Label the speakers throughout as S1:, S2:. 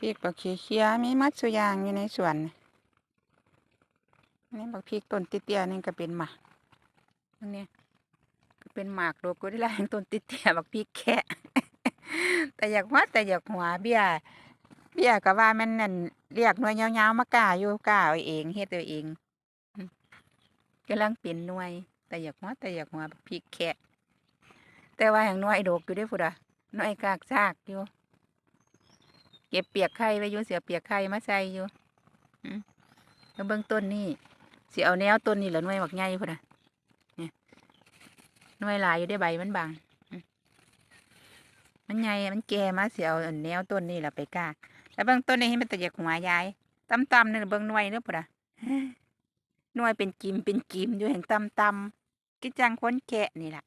S1: พริกบักเขี้เคียมีมัดสุยางอยู่ในสวนนี่บักพริกต้นติเตียนี่ก็เป็นหมากอันนี้ก็เป็นหมากโดกก็ได้ลายต้นติเตียบักพริกแค่แต่อยากวัดแต่อยากหัวเบี้ยเบี้ยก็ว่ามันนั่นเรียกหน่วยยาวๆมากล้าอยู่กล้าเอาเองเฮ็ดเอาเองอืมกำลังเป็นหน่วย แต่อยากหัวแต่อยากหัวบักพริกแค่แต่ว่าอย่างหน่วยดกอยู่เด้อพุ่นอะหน่วยกากซากอยู่ เก็บเปียกไข่ไว้อยู่เสียเปียกไข่มาใส่อยู่อืมแล้วเบื้องต้นนี่เสิเอาแนวต้นนี่แหละหน่วยบักใหญ่พุ่นนะนี่ยหน่วยลายอยู่ได้ใบมันบางมันใหญ่มันแก่มาเสิเอาแนวต้นนี่แหละไปกากแล้วเบื้องต้นนี่ให้มันตะเกียกหัวยายต่ำๆนี่เบื้องหน่วยเด้อพุ่นนะหน่วยเป็นกิมเป็นกิมอยู่แห่งต่ำๆกิจังคนแกะนี่แหละ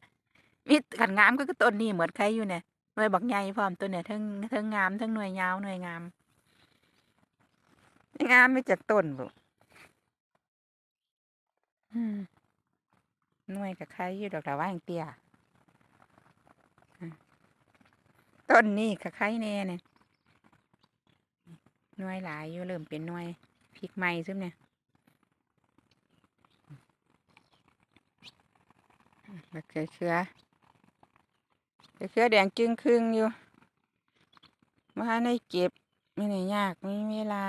S1: มีขันงามก็คือต้นนี่เหมือนใครอยู่เนี่ย หน่วยบักใหญ่พร้อมตัวเนี่ยทั้งทั้งงามทั้งหน่วยยาวหน่วยงามงามไม่จากต้นบุหน่วยกับใครอยู่ดอกแต่ว่าอย่างเตี้ยต้นนี่กับใครแน่เนี่ยหน่วยหลายอยู่เริ่มเป็นหน่วยพริกใหม่ซึมเนี่ยมบักเขือเขือ เครือแดงจึงครึ่งอยู่มาในเก็บไม่ได้ยากไม่มีเวลา